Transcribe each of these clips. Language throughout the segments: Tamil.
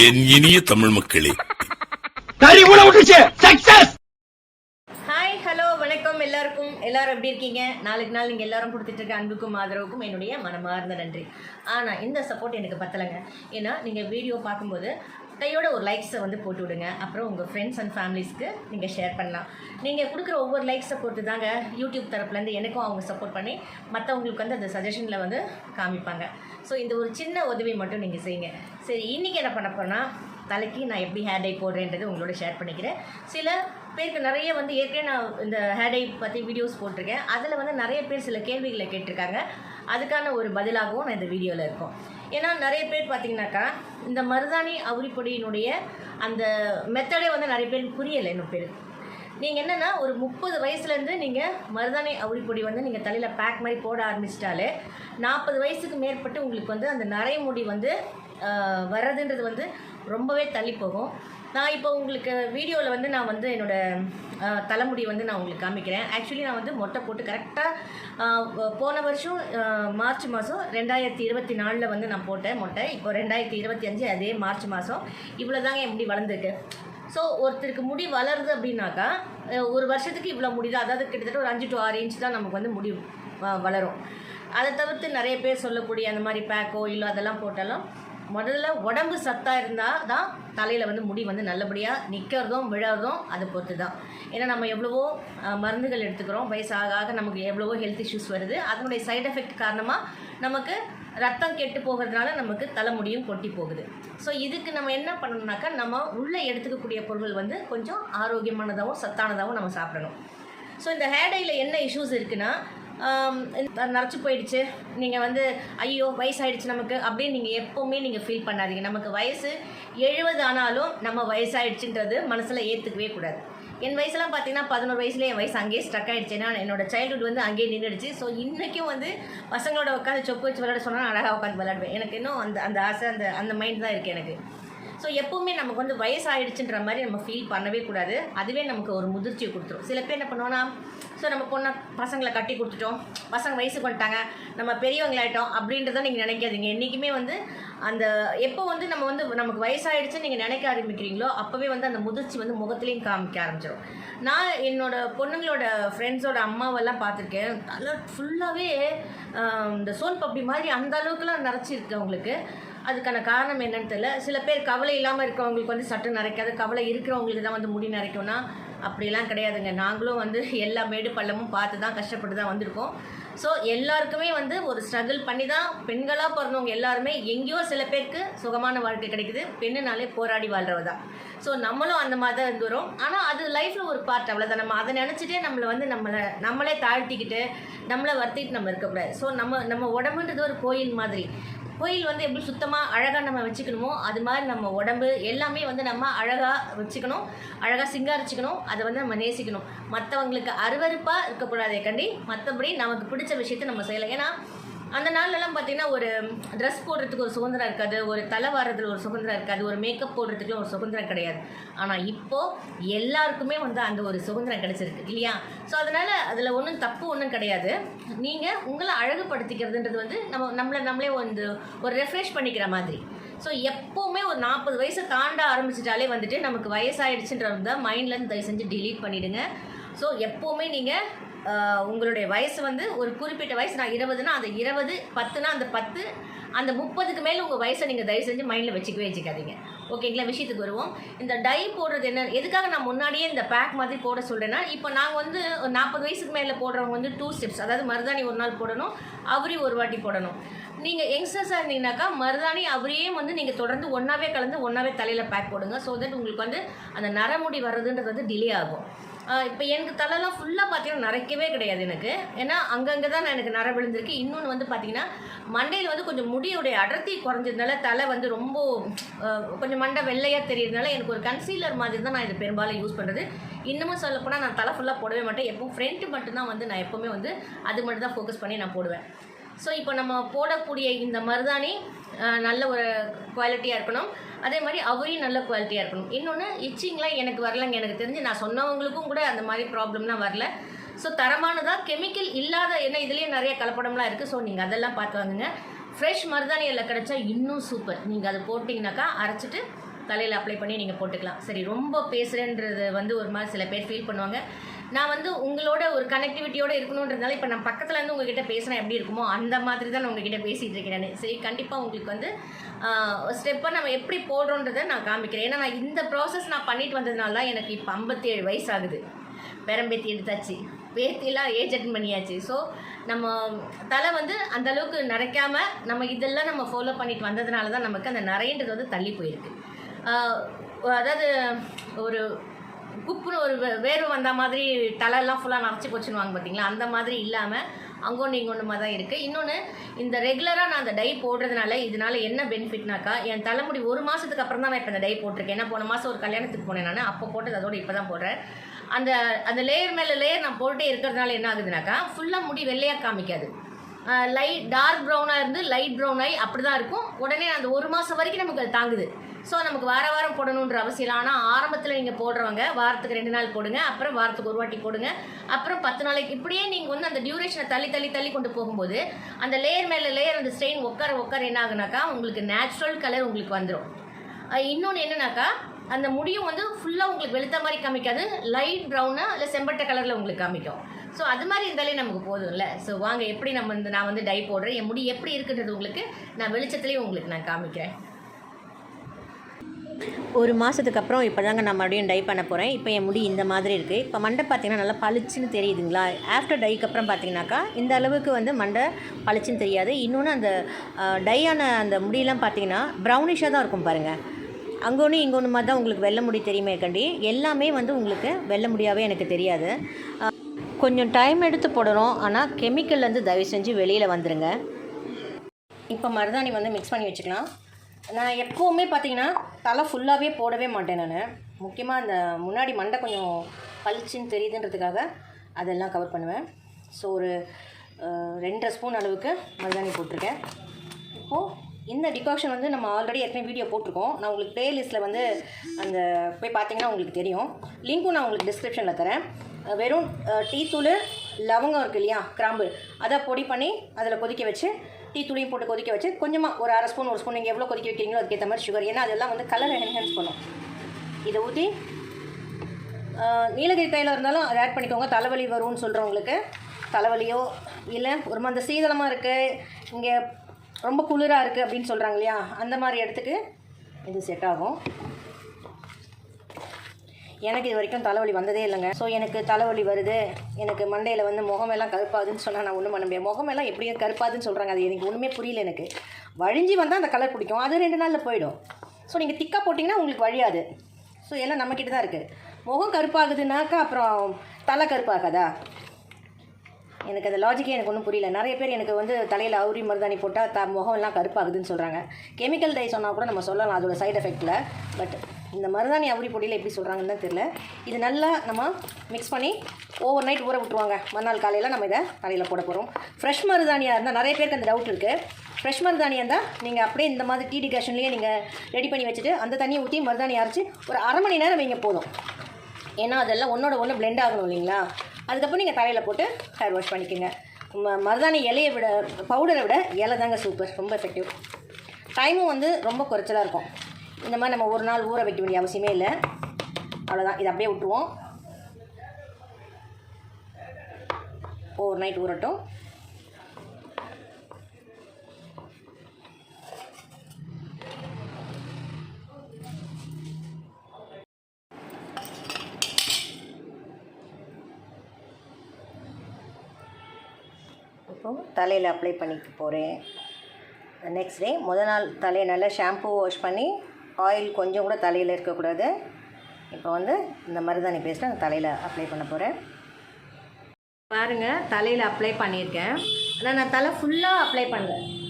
என் இனிய தமிழ் மக்களே. கறி கூட விட்டுச்சு சக்சஸ் ஹாய் ஹலோ வணக்கம் எல்லாருக்கும். எல்லாரும் எப்படி இருக்கீங்க? நாளுக்கு நாள் நீங்கள் எல்லாரும் கொடுத்துட்டு இருக்க அன்புக்கும் ஆதரவுக்கும் என்னுடைய மனமார்ந்த நன்றி. ஆனால் இந்த சப்போர்ட் எனக்கு பத்தலைங்க. ஏன்னா நீங்கள் வீடியோ பார்க்கும்போது கையோட ஒரு லைக்ஸை வந்து போட்டு விடுங்க. அப்புறம் உங்கள் ஃப்ரெண்ட்ஸ் அண்ட் ஃபேமிலிஸ்க்கு நீங்கள் ஷேர் பண்ணலாம். நீங்கள் கொடுக்குற ஒவ்வொரு லைக்ஸை பொறுத்து தாங்க யூடியூப் தரப்புலேருந்து எனக்கும் அவங்க சப்போர்ட் பண்ணி மற்றவங்களுக்கு வந்து அந்த சஜஷனில் வந்து காமிப்பாங்க. ஸோ இந்த ஒரு சின்ன உதவி மட்டும் நீங்கள் செய்யுங்க. சரி இன்றைக்கி என்ன பண்ண போனால் தலைக்கு நான் எப்படி ஹேர் டை போடுறேன்றது உங்களோட ஷேர் பண்ணிக்கிறேன். சில பேருக்கு நிறைய வந்து ஏற்கனவே நான் இந்த ஹேர் டை பற்றி வீடியோஸ் போட்டிருக்கேன். அதில் வந்து நிறைய பேர் சில கேள்விகளை கேட்டிருக்காங்க. அதுக்கான ஒரு பதிலாகவும் நான் இந்த வீடியோவில் இருக்கோம். ஏன்னா நிறைய பேர் பார்த்தீங்கன்னாக்கா இந்த மருதாணி அவுரிப்பொடியினுடைய அந்த மெத்தடே வந்து நிறைய பேருக்கு புரியலை இன்னும் பேர். நீங்கள் என்னென்னா ஒரு முப்பது வயசுலேருந்து நீங்கள் மருதாணி அவுரிப்பொடி வந்து நீங்கள் தலையில் பேக் மாதிரி போட ஆரம்பிச்சிட்டாலே நாற்பது வயசுக்கு மேற்பட்டு உங்களுக்கு வந்து அந்த நரைமுடி வந்து வர்றதுன்றது வந்து ரொம்பவே தள்ளி போகும். நான் இப்போ உங்களுக்கு வீடியோவில் வந்து நான் வந்து என்னோடய தலைமுடி வந்து நான் உங்களுக்கு காமிக்கிறேன். ஆக்சுவலி நான் வந்து மொட்டை போட்டு கரெக்டாக போன வருஷம் மார்ச் மாதம் ரெண்டாயிரத்தி இருபத்தி நாலில் வந்து நான் போட்டேன் மொட்டை. இப்போ ரெண்டாயிரத்தி இருபத்தி அஞ்சு அதே மார்ச் மாதம் இவ்வளோ தாங்க என் முடி வளர்ந்துருக்கு. ஸோ ஒருத்தருக்கு முடி வளருது அப்படின்னாக்கா ஒரு வருஷத்துக்கு இவ்வளோ முடி தான் அதாவது கிட்டத்தட்ட ஒரு அஞ்சு டு ஆறு இன்ச் தான் நமக்கு வந்து முடி வ- வளரும். அதை தவிர்த்து நிறைய பேர் சொல்லக்கூடிய அந்த மாதிரி பேக்கோ இல்லை அதெல்லாம் போட்டாலும் முதல்ல உடம்பு சத்தாக இருந்தால் தான் தலையில் வந்து முடி வந்து நல்லபடியாக நிற்கிறதும் விழறதும் அதை பொறுத்து தான் ஏன்னா நம்ம எவ்வளவோ மருந்துகள் எடுத்துக்கிறோம். வயசாக ஆக நமக்கு எவ்வளவோ ஹெல்த் இஷ்யூஸ் வருது. அதனுடைய சைடு எஃபெக்ட் காரணமாக நமக்கு ரத்தம் கெட்டு போகிறதுனால நமக்கு தலைமுடியும் கொட்டி போகுது. ஸோ இதுக்கு நம்ம என்ன பண்ணணும்னாக்கா நம்ம உள்ளே எடுத்துக்கக்கூடிய பொருட்கள் வந்து கொஞ்சம் ஆரோக்கியமானதாகவும் சத்தானதாகவும் நம்ம சாப்பிடணும். ஸோ இந்த ஹேர் டையில் என்ன இஷ்யூஸ் இருக்குன்னா நரைச்சி போயிடுச்சு. நீங்கள் வந்து ஐயோ வயசாயிடுச்சு நமக்கு அப்படின்னு நீங்கள் எப்போவுமே நீங்கள் ஃபீல் பண்ணாதீங்க. நமக்கு வயசு எழுபது ஆனாலும் நம்ம வயசாயிடுச்சுன்றது மனசில் ஏற்றுக்கவே கூடாது. என் வயசுலாம் பார்த்தீங்கன்னா பதினோரு வயசுலேயே என் வயசு அங்கேயே ஸ்ட்ரக் ஆகிடுச்சு ஏன்னா என்னோட சைல்டுஹுட் வந்து அங்கேயே நின்றுடுச்சு ஸோ இன்றைக்கும் வந்து பசங்களோட உட்காந்து சொப்பு வச்சு விளையாட சொன்னால் அழகாக உட்காந்து விளையாடுவேன். எனக்கு இன்னும் அந்த அந்த ஆசை அந்த அந்த மைண்ட் தான் இருக்குது எனக்கு. ஸோ எப்போவுமே நமக்கு வந்து வயசாயிடுச்சுன்ற மாதிரி நம்ம ஃபீல் பண்ணவே கூடாது. அதுவே நமக்கு ஒரு முதிர்ச்சியை கொடுத்துரும். சில பேர் என்ன பண்ணுவோன்னா ஸோ நம்ம பொண்ணை பசங்களை கட்டி கொடுத்துட்டோம். பசங்க வயசுக்கு வந்துட்டாங்க. நம்ம பெரியவங்களாயிட்டோம். அப்படின்றத நீங்கள் நினைக்காதீங்க. என்றைக்குமே வந்து அந்த எப்போ வந்து நம்ம வந்து நமக்கு வயசாயிடுச்சுன்னு நீங்கள் நினைக்க ஆரம்பிக்கிறீங்களோ அப்போவே வந்து அந்த முதிர்ச்சி வந்து முகத்துலேயும் காமிக்க ஆரம்பிச்சிடும் நான் என்னோட பொண்ணுங்களோட ஃப்ரெண்ட்ஸோட அம்மாவெல்லாம் பார்த்துருக்கேன். தலை ஃபுல்லாகவே இந்த சோன் பப்பி மாதிரி அந்த அளவுக்குலாம் நிறச்சிருக்கு அவங்களுக்கு. அதுக்கான காரணம் என்னன்னு தெரியல. சில பேர் கவலை இல்லாமல் இருக்கிறவங்களுக்கு வந்து சட்டம் நிறைக்காது கவலை இருக்கிறவங்களுக்கு தான் வந்து முடி நிறைக்கும்னா அப்படிலாம் கிடையாதுங்க. நாங்களும் வந்து எல்லா மேடு பள்ளமும் பார்த்து தான் கஷ்டப்பட்டு தான் வந்திருக்கோம். ஸோ எல்லாருக்குமே வந்து ஒரு ஸ்ட்ரகிள் பண்ணி தான் பெண்களாக பிறந்தவங்க எல்லாருமே எங்கேயோ சில பேருக்கு சுகமான வாழ்க்கை கிடைக்குது. பெண்ணுனாலே போராடி வாழ்றவ தான். ஸோ நம்மளும் அந்த மாதிரி தான் இருந்து வரும் ஆனால் அது லைஃப்பில் ஒரு பார்ட் அவ்வளோதான் நம்ம அதை நினச்சிட்டே நம்மளை வந்து நம்மளை நம்மளே தாழ்த்திக்கிட்டு நம்மளை வருத்திட்டு நம்ம இருக்கக்கூடாது ஸோ நம்ம நம்ம உடம்புன்றது ஒரு கோயில் மாதிரி. கோயில் வந்து எப்படி சுத்தமாக அழகாக நம்ம வச்சுக்கணுமோ அது மாதிரி நம்ம உடம்பு எல்லாமே வந்து நம்ம அழகாக வச்சுக்கணும். அழகாக சிங்காரிச்சுக்கணும். அதை வந்து நம்ம நேசிக்கணும். மற்றவங்களுக்கு அருவருப்பாக இருக்கக்கூடாதே கண்டி மற்றபடி நமக்கு பிடிச்ச விஷயத்தை நம்ம செய்யலாம். ஏன்னா அந்த நாள்லலாம் பார்த்தீங்கன்னா ஒரு ட்ரெஸ் போடுறதுக்கு ஒரு சுதந்திரம் இருக்காது ஒரு தலை வர்றதுல ஒரு சுதந்திரம் இருக்காது ஒரு மேக்கப் போடுறதுக்குலாம் ஒரு சுதந்திரம் கிடையாது. ஆனால் இப்போது எல்லாருக்குமே வந்து அந்த ஒரு சுதந்திரம் கிடைச்சிருக்கு இல்லையா? ஸோ அதனால் அதில் ஒன்றும் தப்பு ஒன்றும் கிடையாது. நீங்கள் உங்களை அழகுபடுத்திக்கிறதுன்றது வந்து நம்ம நம்மளை நம்மளே வந்து ஒரு ரெஃப்ரெஷ் பண்ணிக்கிற மாதிரி. ஸோ எப்போவுமே ஒரு நாற்பது வயசை தாண்ட ஆரம்பிச்சிட்டாலே வந்துட்டு நமக்கு வயசாயிடுச்சுன்றத மைண்ட்லேருந்து தயவு செஞ்சு டிலீட் பண்ணிவிடுங்க ஸோ எப்போவுமே நீங்கள் உங்களுடைய வயசு வந்து ஒரு குறிப்பிட்ட வயசு நான் இருபதுனா அந்த இருபது பத்துனா அந்த பத்து அந்த முப்பதுக்கு மேலே உங்கள் வயசை நீங்கள் தயவு செஞ்சு மைண்டில் வச்சுக்கவே வச்சுக்காதீங்க. ஓகேங்களா விஷயத்துக்கு வருவோம். இந்த டை போடுறது என்ன எதுக்காக நான் முன்னாடியே இந்த பேக் மாதிரி போட சொல்கிறேன்னா இப்போ நாங்கள் வந்து ஒரு நாற்பது வயசுக்கு மேலே போடுறவங்க வந்து டூ ஸ்டெப்ஸ் அதாவது மருதாணி ஒரு நாள் போடணும் அவரி ஒரு வாட்டி போடணும். நீங்கள் யங்ஸ்டர்ஸாக இருந்தீங்கன்னாக்கா மருதாணி அவரையே வந்து நீங்கள் தொடர்ந்து ஒன்றாவே கலந்து ஒன்றாவே தலையில் பேக் போடுங்க ஸோ தட் உங்களுக்கு வந்து அந்த நரமுடி வர்றதுன்றது வந்து டிலே ஆகும். இப்போ எனக்கு தலைலாம் ஃபுல்லாக பார்த்தீங்கன்னா நரைக்கவே கிடையாது எனக்கு. ஏன்னா அங்கங்கே தான் நான் எனக்கு நர விழுந்திருக்கு. இன்னொன்று வந்து பார்த்தீங்கன்னா மண்டையில் வந்து கொஞ்சம் முடியுடைய அடர்த்தி குறைஞ்சதுனால தலை வந்து ரொம்ப கொஞ்சம் மண்டை வெள்ளையாக தெரியறதுனால எனக்கு ஒரு கன்சீலர் மாதிரி தான் நான் இது பெரும்பாலும் யூஸ் பண்ணுறது இன்னமும் சொல்லப்போனால் நான் தலை ஃபுல்லாக போடவே மாட்டேன். எப்பவும் ஃப்ரண்ட்டு மட்டும்தான் வந்து நான் எப்போவுமே வந்து அது மட்டும் தான் ஃபோக்கஸ் பண்ணி நான் போடுவேன். ஸோ இப்போ நம்ம போடக்கூடிய இந்த மருதாணி நல்ல ஒரு குவாலிட்டியாக இருக்கணும். அதே மாதிரி அவரையும் நல்ல குவாலிட்டியாக இருக்கணும். இன்னொன்று இச்சிங்லாம் எனக்கு வரலங்க. எனக்கு தெரிஞ்சு நான் சொன்னவங்களுக்கும் கூட அந்த மாதிரி ப்ராப்ளம்லாம் வரல. ஸோ தரமானதாக கெமிக்கல் இல்லாத ஏன்னா இதுலேயே நிறைய கலப்படம்லாம் இருக்குது ஸோ நீங்கள் அதெல்லாம் பார்த்து வாங்குங்க. ஃப்ரெஷ் மருதாணி கிடச்சா இன்னும் சூப்பர் நீங்கள் அதை போட்டிங்கனாக்கா அரைச்சிட்டு தலையில் அப்ளை பண்ணி நீங்கள் போட்டுக்கலாம். சரி ரொம்ப பேசுகிறேன்றது வந்து ஒரு மாதிரி சில பேர் ஃபீல் பண்ணுவாங்க. நான் வந்து உங்களோட ஒரு கனெக்டிவிட்டியோட இருக்கணுன்றதுனால இப்போ நான் பக்கத்தில் இருந்து உங்ககிட்ட பேசினா எப்படி இருக்குமோ அந்த மாதிரி தான் நான் உங்ககிட்ட பேசிகிட்டு இருக்கிறேன் சரி கண்டிப்பாக உங்களுக்கு வந்து ஸ்டெப்பாக நம்ம எப்படி போடுறோன்றதை நான் காமிக்கிறேன். ஏன்னா நான் இந்த ப்ராசஸ் நான் பண்ணிட்டு வந்ததுனால தான் எனக்கு இப்போ ஐம்பத்தேழு வயசு ஆகுது பெரம்பேத்தி எடுத்தாச்சு. பேத்திலாம் ஏஜ் அட்டன் பண்ணியாச்சு. ஸோ நம்ம தலை வந்து அந்த அளவுக்கு நம்ம இதெல்லாம் நம்ம ஃபாலோ பண்ணிட்டு வந்ததுனால தான் நமக்கு அந்த நிறையன்றது வந்து தள்ளி போயிருக்கு. அதாவது ஒரு குப்புன்னு ஒரு வேர்வு வேர்வை வந்த மாதிரி தலையெல்லாம் ஃபுல்லாக நரைச்சி போச்சுன்னுவாங்க பார்த்தீங்களா அந்த மாதிரி இல்லாமல் அங்கொன்று இங்கொன்றுமா தான் இருக்குது இன்னொன்று இந்த ரெகுலராக நான் அந்த டை போடுறதுனால இதனால என்ன பெனிஃபிட்னாக்கா என் தலைமுடி ஒரு மாதத்துக்கு அப்புறம் தான் நான் இப்போ இந்த டை போட்டிருக்கேன். ஏன்னா போன மாதம் ஒரு கல்யாணத்துக்கு போனேன் நான். அப்போ போட்டது அதோட இப்போ தான் போடுறேன். அந்த அந்த லேயர் மேலே லேயர் நான் போட்டே இருக்கிறதுனால என்ன ஆகுதுனாக்கா ஃபுல்லாக முடி வெள்ளையாக காமிக்காது. லைட் டார்க் ப்ரௌனாக இருந்து லைட் ப்ரௌன் ஆகி அப்படி தான் இருக்கும். உடனே அந்த ஒரு மாதம் வரைக்கும் நமக்கு அது தாங்குது. ஸோ நமக்கு வார வாரம் போடணுன்ற அவசியம் இல்லை. ஆனால் ஆரம்பத்தில் நீங்கள் போடுறவங்க வாரத்துக்கு ரெண்டு நாள் போடுங்க அப்புறம் வாரத்துக்கு ஒரு வாட்டி போடுங்க அப்புறம் பத்து நாளைக்கு இப்படியே நீங்கள் வந்து அந்த டியூரேஷனை தள்ளி தள்ளி தள்ளி கொண்டு போகும்போது அந்த லேயர் மேலே லேயர் அந்த ஸ்ட்ரெயின் உட்கார உட்கார என்ன ஆகுனாக்கா உங்களுக்கு நேச்சுரல் கலர் உங்களுக்கு வந்துடும் இன்னொன்று என்னன்னாக்கா அந்த முடியும் வந்து ஃபுல்லாக உங்களுக்கு வெளுத்த மாதிரி காமிக்காது. லைட் ப்ரௌனாக இல்லை செம்பட்டை கலரில் உங்களுக்கு காமிக்கும். ஸோ அது மாதிரி இருந்தாலே நமக்கு போதும்ல. ஸோ வாங்க எப்படி நம்ம இந்த நான் வந்து டை போடுறேன்? என் முடி எப்படி இருக்குன்றது உங்களுக்கு நான் வெளிச்சத்துலேயும் உங்களுக்கு நான் காமிக்கிறேன். ஒரு மாதத்துக்கு அப்புறம் இப்போ தாங்க நான் மறுபடியும் டை பண்ண போகிறேன் இப்போ என் முடி இந்த மாதிரி இருக்குது இப்போ மண்டை பார்த்தீங்கன்னா நல்லா பளிச்சுன்னு தெரியுதுங்களா? ஆஃப்டர் டைக்கு அப்புறம் பார்த்தீங்கன்னாக்கா இந்த அளவுக்கு வந்து மண்டை பளிச்சுன்னு தெரியாது. இன்னொன்று அந்த டையான அந்த முடியெல்லாம் பார்த்தீங்கன்னா ப்ரௌனிஷாக தான் இருக்கும் பாருங்கள் அங்கே ஒன்று இங்கே ஒன்று மாதிரி தான் உங்களுக்கு வெள்ளை முடி தெரியுமே கண்டி. எல்லாமே வந்து உங்களுக்கு வெள்ள முடியாவே எனக்கு தெரியாது. கொஞ்சம் டைம் எடுத்து போடணும். ஆனால் கெமிக்கல்லேருந்து தயவு செஞ்சு வெளியில் வந்துடுங்க இப்போ மருதாணி வந்து மிக்ஸ் பண்ணி வச்சுக்கலாம். நான் எப்போவுமே பார்த்தீங்கன்னா தலை ஃபுல்லாகவே போடவே மாட்டேன் நான். முக்கியமாக அந்த முன்னாடி மண்டை கொஞ்சம் பளிச்சுன்னு தெரியுதுன்றதுக்காக அதெல்லாம் கவர் பண்ணுவேன். ஸோ ஒரு ரெண்டரை ஸ்பூன் அளவுக்கு மருதாணி போட்டிருக்கேன். இப்போது இந்த டிகாக்ஷன் வந்து நம்ம ஆல்ரெடி ஏற்கனவே வீடியோ போட்டிருக்கோம். நான் உங்களுக்கு ப்ளேலிஸ்ட்டில் வந்து அந்த போய் பார்த்தீங்கன்னா உங்களுக்கு தெரியும். லிங்க்கும் நான் உங்களுக்கு டிஸ்கிரிப்ஷனில் தரேன். வெறும் டீத்தூள் லவங்கம் இருக்குது இல்லையா கிராம்பு. அதை பொடி பண்ணி அதில் கொதிக்க வச்சு டீ தூளையும் போட்டு கொதிக்க வச்சு கொஞ்சமாக ஒரு அரை ஸ்பூன் ஒரு ஸ்பூன் நீங்கள் எவ்வளோ கொதிக்க வைக்கிறீங்களோ அதுக்கேற்ற மாதிரி சுகர் ஏன்னா அதெல்லாம் வந்து கலர் என்ஹான்ஸ் பண்ணும். இதை ஊற்றி நீலகிரி தைலம் இருந்தாலும் அதை ஆட் பண்ணிக்கோங்க. தலைவலி வரும்னு சொல்கிறவங்களுக்கு தலைவலியோ இல்லை ஒரு மாதிரி சீதளமாக இருக்குது இங்கே ரொம்ப குளிராக இருக்குது அப்படின்னு சொல்கிறாங்க இல்லையா அந்த மாதிரி இடத்துக்கு இது செட் ஆகும். எனக்கு இது வரைக்கும் தலைவலி வந்ததே இல்லைங்க. ஸோ எனக்கு தலைவலி வருது. எனக்கு மண்டையில் வந்து முகமெல்லாம் கருப்பாதுன்னு சொன்னால் நான் ஒன்றும் பண்ண முடியாது. முகமெல்லாம் எப்படியோ கருப்பாதுன்னு சொல்கிறாங்க அது எனக்கு ஒன்றுமே புரியல எனக்கு. வழிஞ்சி வந்தால் அந்த கலர் பிடிக்கும். அது ரெண்டு நாளில் போயிடும். ஸோ நீங்கள் திக்காக போட்டிங்கன்னா உங்களுக்கு வழியாது. ஸோ எல்லாம் நம்மக்கிட்ட தான் இருக்குது முகம் கருப்பாகுதுனாக்கா அப்புறம் தலை கருப்பாகாதா? எனக்கு அந்த லாஜிக்கே எனக்கு ஒன்றும் புரியல. நிறைய பேர் எனக்கு வந்து தலையில் அவுரி மருதாணி போட்டால் த முகம்லாம் கருப்பாகுதுன்னு சொல்கிறாங்க கெமிக்கல் டை சொன்னால் கூட நம்ம சொல்லலாம் அதோட சைட் எஃபெக்ட்டில் பட் இந்த மருதாணி அவுரி பொடியில் எப்படி சொல்கிறாங்கன்னு தான் தெரில இது நல்லா நம்ம மிக்ஸ் பண்ணி ஓவர் நைட் ஊற விட்டுருவாங்க. மறுநாள் காலையில் நம்ம இதை தலையில் போட போகிறோம் ஃப்ரெஷ் மருதாணியாக இருந்தால் நிறைய பேருக்கு அந்த டவுட் இருக்குது ஃப்ரெஷ் மருதாணியாக இருந்தால் நீங்கள் அப்படியே இந்த மாதிரி டீ டிகாஷன்லேயே நீங்கள் ரெடி பண்ணி வச்சுட்டு அந்த தண்ணியை ஊற்றி மருதாணி அரைச்சி ஒரு அரை மணி நேரம் வைங்க போதும். ஏன்னா அதெல்லாம் ஒன்றோட ஒன்று பிளெண்ட் ஆகணும் இல்லைங்களா? அதுக்கப்புறம் நீங்கள் தலையில் போட்டு ஹேர் வாஷ் பண்ணிக்கோங்க. ம மருதாணி இலையை விட பவுடரை விட இலை தாங்க சூப்பர் ரொம்ப எஃபெக்டிவ் டைமும் வந்து ரொம்ப குறைச்சலாக இருக்கும். இந்த மாதிரி நம்ம ஒரு நாள் ஊற வைக்க வேண்டிய அவசியமே இல்லை. அவ்வளோதான் இதை அப்படியே விட்டுருவோம். ஓவர் நைட் ஊறட்டும். இப்போ தலையில் அப்ளை பண்ணிக்க போகிறேன் நெக்ஸ்ட் டே முதல் நாள் தலையை நல்லா ஷாம்பு வாஷ் பண்ணி ஆயில் கொஞ்சம் கூட தலையில் இருக்கக்கூடாது. இப்போ வந்து இந்த மருதாணி பேஸ்ட்டை நான் தலையில் அப்ளை பண்ண போகிறேன் பாருங்கள் தலையில் அப்ளை பண்ணியிருக்கேன். ஆனால் நான் தலை ஃபுல்லாக அப்ளை பண்ணுறேன்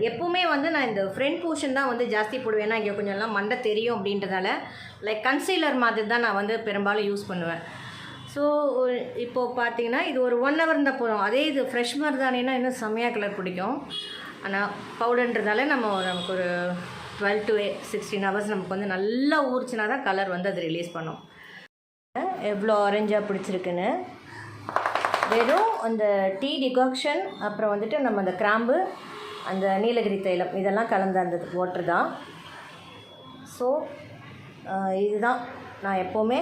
எப்போவுமே வந்து நான் இந்த ஃப்ரண்ட் போர்ஷன் தான் வந்து ஜாஸ்தி போடுவேன். ஏன்னா இங்கே கொஞ்சம் எல்லாம் மண்டை தெரியும் அப்படின்றதால லைக் கன்சீலர் மாதிரி தான் நான் வந்து பெரும்பாலும் யூஸ் பண்ணுவேன். ஸோ இப்போது பார்த்தீங்கன்னா இது ஒரு ஒன் ஹவர் இருந்தால் போதும். அதே இது ஃப்ரெஷ் மருதானின்னா இன்னும் செம்மையாக கலர் பிடிக்கும். ஆனால் பவுடர்ன்றதால நம்ம ஒரு- நமக்கு ஒரு டுவெல் டு சிக்ஸ்டீன் ஹவர்ஸ் நமக்கு வந்து நல்லா ஊறிச்சுனா தான் கலர் வந்து அது ரிலீஸ் பண்ணும். எவ்வளோ ஆரஞ்சாக பிடிச்சிருக்குன்னு. வெறும் அந்த டீ டிகாக்ஷன் அப்புறம் வந்துட்டு நம்ம அந்த கிராம்பு அந்த நீலகிரி தைலம் இதெல்லாம் கலந்த அந்த ஓட்டர் தான். ஸோ இதுதான். நான் எப்போவுமே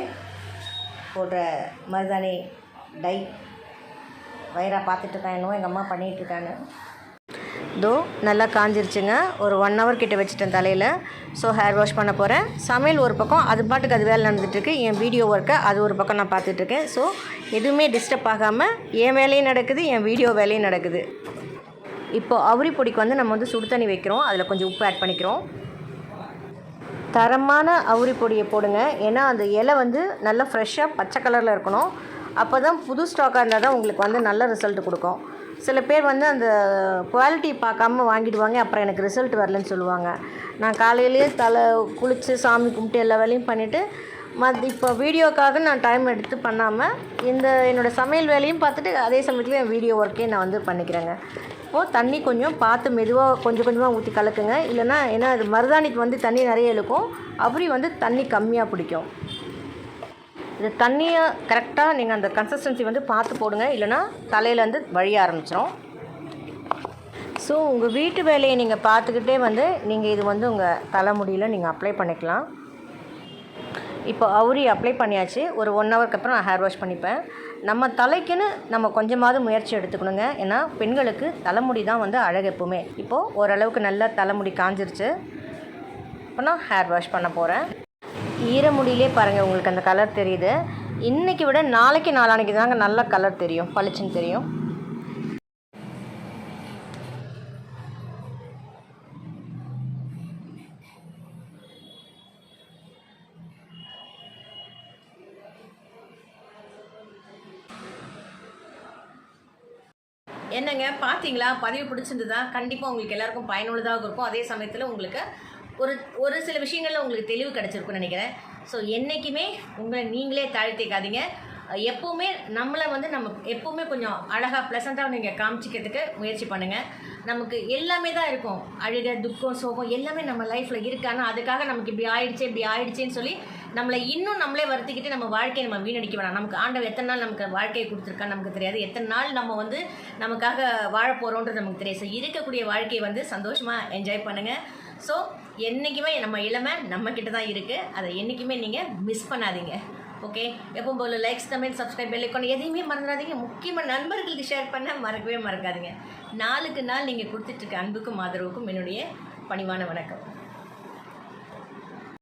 போடுற மருதாணி டை. வயிறாக பார்த்துட்ருக்கேன் என்னவோ எங்கள் அம்மா பண்ணிகிட்ருக்காங்க தோ நல்லா காஞ்சிருச்சுங்க. ஒரு ஒன் ஹவர் கிட்ட வச்சுட்டேன் தலையில். ஸோ ஹேர் வாஷ் பண்ண போகிறேன் சமையல் ஒரு பக்கம் அது பாட்டுக்கு அது வேலை நடந்துகிட்ருக்கு என் வீடியோ ஒர்க்கை அது ஒரு பக்கம் நான் பார்த்துட்ருக்கேன் ஸோ எதுவுமே டிஸ்டர்ப் ஆகாமல் என் வேலையும் நடக்குது என் வீடியோ வேலையும் நடக்குது. இப்போ அவுரி பொடிக்கு வந்து நம்ம வந்து சுடு தண்ணி வைக்கிறோம். அதில் கொஞ்சம் உப்பு ஆட் பண்ணிக்கிறோம். தரமான அவுரி பொடியை போடுங்க. ஏன்னா அந்த இலை வந்து நல்லா ஃப்ரெஷ்ஷாக பச்சை கலரில் இருக்கணும். அப்போ தான் புது ஸ்டாக்காக இருந்தால் தான் உங்களுக்கு வந்து நல்ல ரிசல்ட் கொடுக்கும். சில பேர் வந்து அந்த குவாலிட்டி பார்க்காம வாங்கிடுவாங்க அப்புறம் எனக்கு ரிசல்ட் வரலன்னு சொல்லுவாங்க. நான் காலையிலேயே தலை குளித்து சாமி கும்பிட்டு எல்லா வேலையும் பண்ணிவிட்டு மத் இப்போ வீடியோக்காக நான் டைம் எடுத்து பண்ணாமல் இந்த என்னோடய சமையல் வேலையும் பார்த்துட்டு அதே சமயத்தில் என் வீடியோ ஒர்க்கையும் நான் வந்து பண்ணிக்கிறேங்க. இப்போது தண்ணி கொஞ்சம் பார்த்து மெதுவாக கொஞ்சம் கொஞ்சமாக ஊற்றி கலக்குங்க. இல்லைன்னா ஏன்னா அது மருதாணிக்கு வந்து தண்ணி நிறைய இழுக்கும். அப்படி வந்து தண்ணி கம்மியாக பிடிக்கும். தண்ணியை கரெக்டாக நீங்கள் அந்த கன்சிஸ்டன்சி வந்து பார்த்து போடுங்க. இல்லைன்னா தலையிலேருந்து வழிய ஆரம்பிச்சிடும் ஸோ உங்கள் வீட்டு வேலையை நீங்கள் பார்த்துக்கிட்டே வந்து நீங்கள் இது வந்து உங்கள் தலைமுடியில் நீங்கள் அப்ளை பண்ணிக்கலாம். இப்போ அவுரி அப்ளை பண்ணியாச்சு. ஒரு ஒன் ஹவருக்கு அப்புறம் நான் ஹேர் வாஷ் பண்ணிப்பேன். நம்ம தலைக்குன்னு நம்ம கொஞ்சமாவது முயற்சி எடுத்துக்கணுங்க. ஏன்னா பெண்களுக்கு தலைமுடி தான் வந்து அழகு எப்போவுமே. இப்போது ஓரளவுக்கு நல்லா தலைமுடி காஞ்சிருச்சு. இப்போ நான் ஹேர் வாஷ் பண்ண போகிறேன் ஈரமுடியிலே பாருங்கள் உங்களுக்கு அந்த கலர் தெரியுது. இன்றைக்கி விட நாளைக்கு நாளானைக்கு தாங்க நல்ல கலர் தெரியும் பளிச்சுன்னு தெரியும். என்னங்க பார்த்தீங்களா பதிவு பிடிச்சிருந்ததா? கண்டிப்பாக உங்களுக்கு எல்லாருக்கும் பயனுள்ளதாக இருக்கும். அதே சமயத்தில் உங்களுக்கு ஒரு ஒரு சில விஷயங்களில் உங்களுக்கு தெளிவு கிடச்சிருக்கும்னு நினைக்கிறேன். ஸோ என்றைக்குமே உங்களை நீங்களே தாழ்த்திக்காதீங்க எப்போவுமே நம்மளை வந்து நம்ம எப்போவுமே கொஞ்சம் அழகாக ப்ளசண்ட்டாக நீங்கள் காமிச்சிக்கிறதுக்கு முயற்சி பண்ணுங்கள் நமக்கு எல்லாமே தான் இருக்கும். அழுக துக்கம் சோகம் எல்லாமே நம்ம லைஃப்பில் இருக்கு. ஆனால் அதுக்காக நமக்கு இப்படி ஆயிடுச்சு இப்படி ஆயிடுச்சேன்னு சொல்லி நம்மளை இன்னும் நம்மளே வருத்திக்கிட்டு நம்ம வாழ்க்கையை நம்ம வீணடிக்க வேணாம். நமக்கு ஆண்டவர் எத்தனை நாள் நமக்கு வாழ்க்கையை கொடுத்துருக்கா நமக்கு தெரியாது. எத்தனை நாள் நம்ம வந்து நமக்காக வாழ போகிறோன்றது நமக்கு தெரியாது. ஸோ இருக்கக்கூடிய வாழ்க்கையை வந்து சந்தோஷமாக என்ஜாய் பண்ணுங்கள் ஸோ என்றைக்குமே நம்ம இளமை நம்ம கிட்ட தான் இருக்குது அதை என்றைக்குமே நீங்கள் மிஸ் பண்ணாதீங்க. ஓகே எப்பவும் போல likes comment subscribe bell icon எதையுமே மறந்துடாதீங்க. முக்கியமாக நண்பர்களுக்கு ஷேர் பண்ண மறக்கவே மறக்காதீங்க. நாளுக்கு நாள் நீங்கள் கொடுத்துட்ருக்க அன்புக்கும் ஆதரவுக்கும் என்னுடைய பணிவான வணக்கம்.